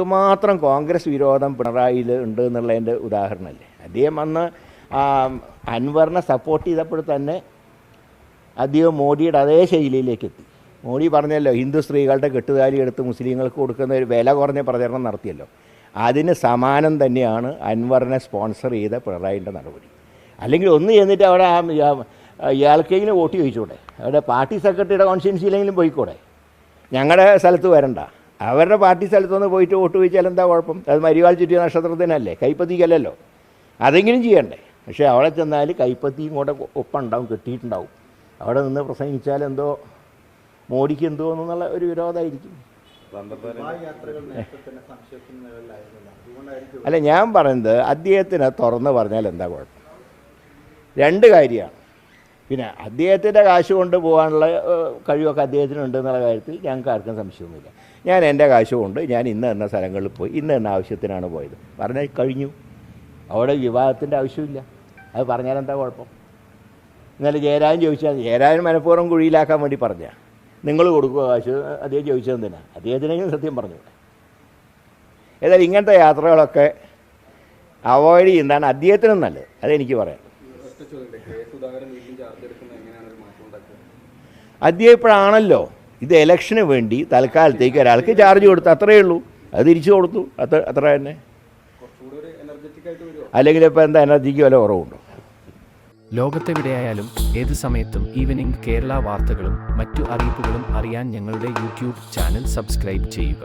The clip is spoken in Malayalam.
എന്തുമാത്രം കോൺഗ്രസ് വിരോധം പിണറായിയിൽ ഉണ്ട് എന്നുള്ളതിന്റെ ഉദാഹരണമല്ലേ? അദ്ദേഹം അന്ന് അൻവറിനെ സപ്പോർട്ട് ചെയ്തപ്പോൾ തന്നെ അദ്ദേഹം മോഡിയുടെ അതേ ശൈലിയിലേക്ക് എത്തി. മോഡി പറഞ്ഞല്ലോ ഹിന്ദു സ്ത്രീകളുടെ കെട്ടുതാലി എടുത്ത് മുസ്ലിങ്ങൾക്ക് കൊടുക്കുന്ന ഒരു വില കുറഞ്ഞ പ്രചരണം നടത്തിയല്ലോ. അതിന് സമാനം തന്നെയാണ് അൻവറിനെ സ്പോൺസർ ചെയ്ത പിണറായിന്റെ നടപടി. അല്ലെങ്കിൽ ഒന്ന് ചെന്നിട്ട് അവിടെ ആ ഇയാ- ഇയാൾക്കെങ്കിലും വോട്ട് ചോദിച്ചൂടെ? അവിടെ പാർട്ടി സെക്രട്ടറിയുടെ കോൺസ്റ്റിറ്റ്യൻസിയിലെങ്കിലും പോയിക്കൂടെ? ഞങ്ങളുടെ സ്ഥലത്ത് വരണ്ട. അവരുടെ പാർട്ടി സ്ഥലത്തുനിന്ന് പോയിട്ട് വോട്ട് ചോദിച്ചാൽ എന്താ കുഴപ്പം? അത് മരിവാൾ ചുറ്റിയ നക്ഷത്രത്തിനല്ലേ? കൈപ്പത്തിക്കല്ലല്ലോ. അതെങ്കിലും ചെയ്യണ്ടേ? പക്ഷേ അവിടെ ചെന്നാൽ കൈപ്പത്തിയും കൂടെ ഒപ്പം ഉണ്ടാവും കെട്ടിയിട്ടുണ്ടാവും. അവിടെ നിന്ന് പ്രസംഗിച്ചാൽ എന്തോ മോഡിക്ക് എന്തോ എന്നുള്ള ഒരു വിരോധമായിരിക്കും. അല്ല ഞാൻ പറയുന്നത് അദ്ദേഹത്തിന് തുറന്ന് പറഞ്ഞാൽ എന്താ കുഴപ്പം? രണ്ട് കാര്യമാണ്. പിന്നെ അദ്ദേഹത്തിന്റെ കാശ് കൊണ്ട് പോകാനുള്ള കഴിവൊക്കെ അദ്ദേഹത്തിനുണ്ട് എന്നുള്ള കാര്യത്തിൽ ഞങ്ങൾക്ക് ആർക്കും സംശയമൊന്നുമില്ല. ഞാൻ എന്റെ കാശ് കൊണ്ട് ഞാൻ ഇന്ന് എന്ന സ്ഥലങ്ങളിൽ പോയി ഇന്ന് എന്ന ആവശ്യത്തിനാണ് പോയത്. പറഞ്ഞാൽ കഴിഞ്ഞു. അവിടെ വിവാഹത്തിന്റെ ആവശ്യമില്ല. അത് പറഞ്ഞാൽ എന്താ കുഴപ്പം? ഇന്നലെ ജയരാജൻ ചോദിച്ചാൽ ജയരാജൻ മനഃപൂർവം കുഴിയിലാക്കാൻ വേണ്ടി പറഞ്ഞ. നിങ്ങൾ കൊടുക്കുക കാശ് അദ്ദേഹം ചോദിച്ചതെന്തിനാ അദ്ദേഹത്തിനെങ്കിലും സത്യം പറഞ്ഞു. ഏതായാലും ഇങ്ങനത്തെ യാത്രകളൊക്കെ അവോയ്ഡ് ചെയ്യുന്നതാണ് അദ്ദേഹത്തിനും നല്ലത്. അതെനിക്ക് പറയാം അദ്ദേഹം ഇപ്പോഴാണല്ലോ ഇത് ഇലക്ഷന് വേണ്ടി തൽക്കാലത്തേക്ക് ഒരാൾക്ക് ചാർജ് കൊടുത്തു അത്രയേ ഉള്ളൂ. അത് തിരിച്ചു കൊടുത്തു. അത്ര അത്ര തന്നെ. കുറച്ചുകൂടി ഒരു എനർജറ്റിക് ആയിട്ട് വരുമോ അല്ലെങ്കിൽ ഇപ്പോൾ എന്താ എനർജിക്ക് വല്ല കുറവുണ്ടോ? ലോകത്തെവിടെയായാലും ഏത് സമയത്തും ഈവനിംഗ് കേരള വാർത്തകളും മറ്റു അറിയിപ്പുകളും അറിയാൻ ഞങ്ങളുടെ യൂട്യൂബ് ചാനൽ സബ്സ്ക്രൈബ് ചെയ്യുക.